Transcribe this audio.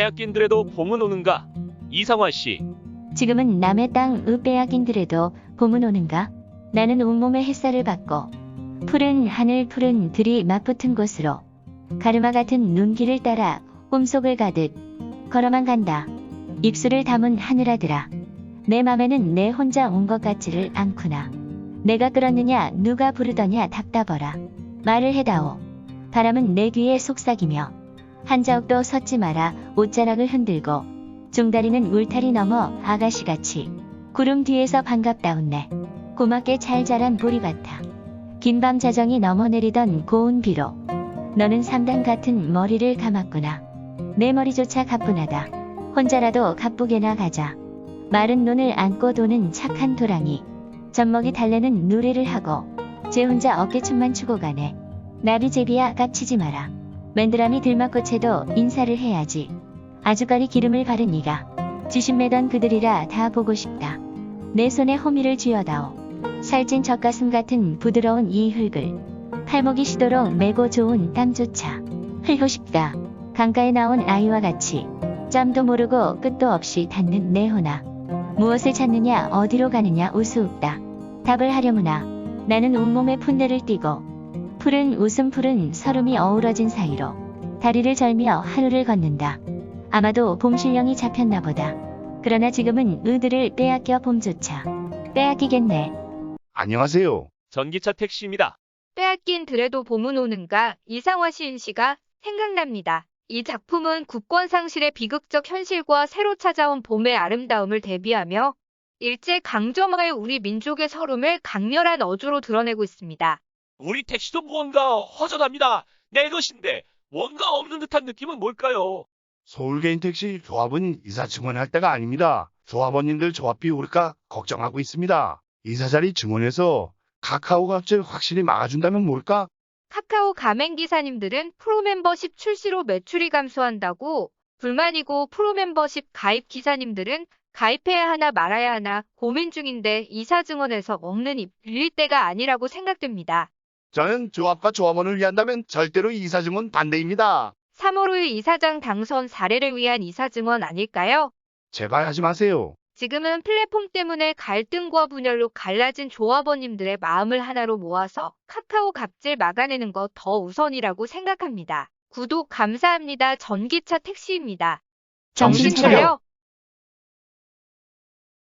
빼앗긴들에도 봄은 오는가? 이상화 씨. 지금은 남의 땅 읍빼앗긴들에도 봄은 오는가? 나는 온몸에 햇살을 받고 푸른 하늘 푸른 들이 맞붙은 곳으로 가르마 같은 눈길을 따라 꿈속을 가듯 걸어만 간다. 입술을 담은 하늘아들아. 내 맘에는 내 혼자 온 것 같지를 않구나. 내가 끌었느냐 누가 부르더냐 답답어라. 말을 해다오. 바람은 내 귀에 속삭이며 한 자욱도 섰지 마라 옷자락을 흔들고 종다리는 울타리 넘어 아가씨같이 구름 뒤에서 반갑다운네. 고맙게 잘 자란 보리밭아. 긴밤 자정이 넘어내리던 고운 비로 너는 삼단 같은 머리를 감았구나. 내 머리조차 가뿐하다. 혼자라도 가쁘게나 가자. 마른 눈을 안고 도는 착한 도랑이. 젖먹이 달래는 노래를 하고 제 혼자 어깨춤만 추고 가네. 나비제비야 깝치지 마라. 맨드라미 들막꽃에도 인사를 해야지. 아주까리 기름을 바른 이가 지신매던 그들이라 다 보고 싶다. 내 손에 호미를 쥐어다오. 살찐 젖가슴 같은 부드러운 이 흙을 팔목이 시도록 메고 좋은 땀조차 흘고 싶다. 강가에 나온 아이와 같이 짬도 모르고 끝도 없이 닿는 내 호나. 무엇을 찾느냐 어디로 가느냐 우스웁다. 답을 하려무나 나는 온몸에 풋내를 띠고 푸른 웃음 푸른 서름이 어우러진 사이로 다리를 절며 하루를 걷는다. 아마도 봄실령이 잡혔나 보다. 그러나 지금은 의들을 빼앗겨 봄조차 빼앗기겠네. 안녕하세요. 전기차 택시입니다. 빼앗긴 들에도 봄은 오는가 이상화 시인 씨가 생각납니다. 이 작품은 국권 상실의 비극적 현실과 새로 찾아온 봄의 아름다움을 대비하며 일제 강점화의 우리 민족의 서름을 강렬한 어조로 드러내고 있습니다. 우리 택시도 뭔가 허전합니다. 내 것인데 뭔가 없는 듯한 느낌은 뭘까요? 서울 개인 택시 조합은 이사 증언할 때가 아닙니다. 조합원님들 조합비 오를까 걱정하고 있습니다. 이사 자리 증언해서 카카오 값을 확실히 막아준다면 뭘까? 카카오 가맹기사님들은 프로멤버십 출시로 매출이 감소한다고 불만이고 프로멤버십 가입 기사님들은 가입해야 하나 말아야 하나 고민 중인데 이사 증언에서 먹는 입 빌릴 때가 아니라고 생각됩니다. 저는 조합과 조합원을 위한다면 절대로 이사 증언 반대입니다. 3월 5일 이사장 당선 사례를 위한 이사 증언 아닐까요? 제발 하지 마세요. 지금은 플랫폼 때문에 갈등과 분열로 갈라진 조합원님들의 마음을 하나로 모아서 카카오 갑질 막아내는 것 더 우선이라고 생각합니다. 구독 감사합니다. 전기차 택시입니다. 정신 차려.